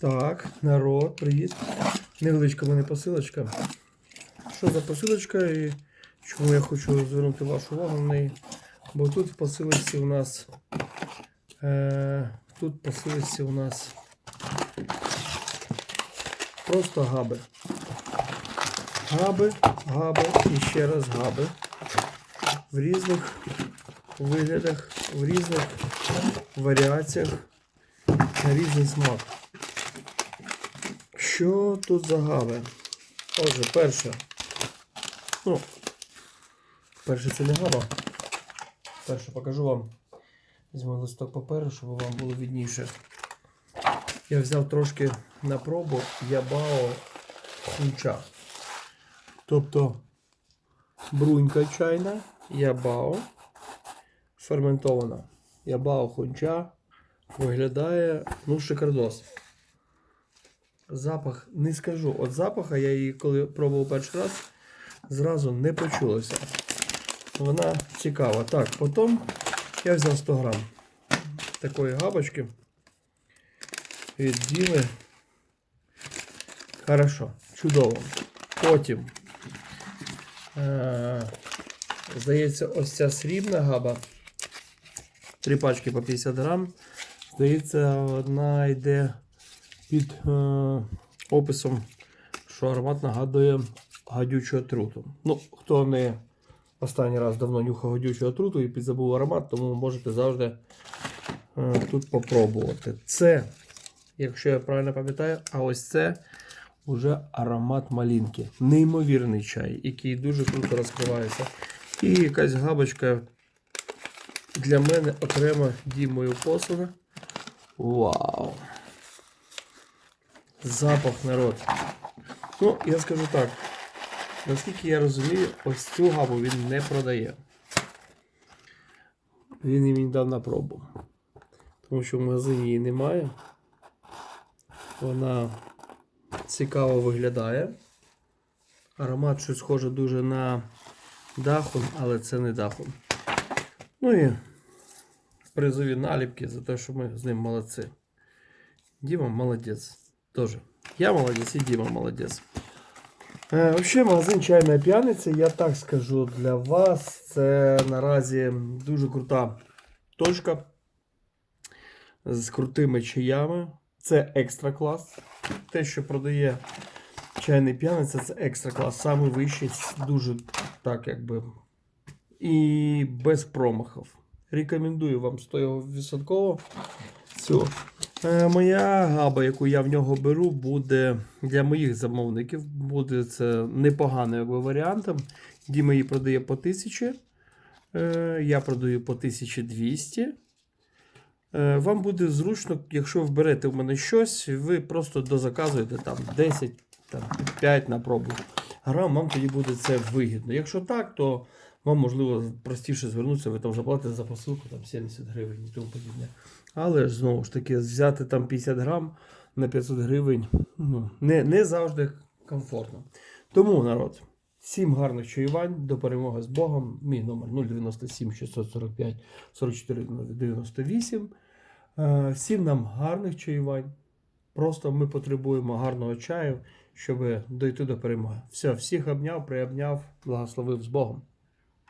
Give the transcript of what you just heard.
Так, народ, привіт. Невеличка в мене посилочка. Що за посилочка і чому я хочу звернути вашу увагу на неї? Бо тут в посилочці у нас. Е, тут в посилочці у нас просто габи. Габи, габи і ще раз габи. В різних виглядах, в різних варіаціях, на різний смак. Що тут за габи? Отже, перше. Ну, перше це не габа. Перше покажу вам. Візьму листок паперу, щоб вам було відніше. Я взяв трошки на пробу ябао хунча. Тобто брунька чайна, ябао ферментована. Ябао хунча виглядає ну, шикардос. Запах не скажу. От запаха я її коли пробував перший раз, зразу не почулося. Вона цікава. Так, потім я взяв 100 грам такої габочки від Діми. Хорошо, чудово. Потім, е, здається, ось ця срібна габа. Три пачки по 50 грам. Здається, одна йде під е, описом, що аромат нагадує гадючу отруту. Ну, хто не останній раз давно нюхав гадючу отруту і підзабув аромат, тому можете завжди е, тут попробувати. Це, якщо я правильно пам'ятаю, а ось це вже аромат малинки. Неймовірний чай, який дуже круто розкривається. І якась габочка для мене окремо дімою посуду. Вау! Запах народ. Ну, я скажу так. Наскільки я розумію, ось цю габу він не продає. Він її дав на пробу. Тому що в магазині її немає. Вона цікаво виглядає. Аромат щось схоже дуже на дахун, але це не дахун. Ну і призові наліпки за те, що ми з ним молодці. Діма молодець. Тоже. Я молодець і Діма молодець. Е, Взагалі, магазин Чайна п'яниця, я так скажу для вас. Це наразі дуже крута точка з крутими чаями. Це екстра клас. Те, що продає чайний п'яниця, це екстра клас. Саме вищий, дуже так якби. І без промахів. Рекомендую вам 100% цю. Е, Моя габа, яку я в нього беру, буде для моїх замовників. Буде це непоганим варіантом. Діма її продає по 1000. Е, Я продаю по 1200. Е, Вам буде зручно, якщо ви берете в мене щось, ви просто дозаказуєте там 10, там, 5 на пробу грам, вам тоді буде це вигідно. Якщо так, то вам можливо простіше звернутися, ви там вже платите за посилку там 70 гривень і тому подібне. Але ж знову ж таки, взяти там 50 грам на 500 гривень ну, не, не завжди комфортно. Тому, народ, всім гарних чаювань, до перемоги з Богом. Мій номер 097 645 44 98. Е, Всім нам гарних чаювань. Просто ми потребуємо гарного чаю, щоб дойти до перемоги. Все, всіх обняв, приобняв, благословив з Богом.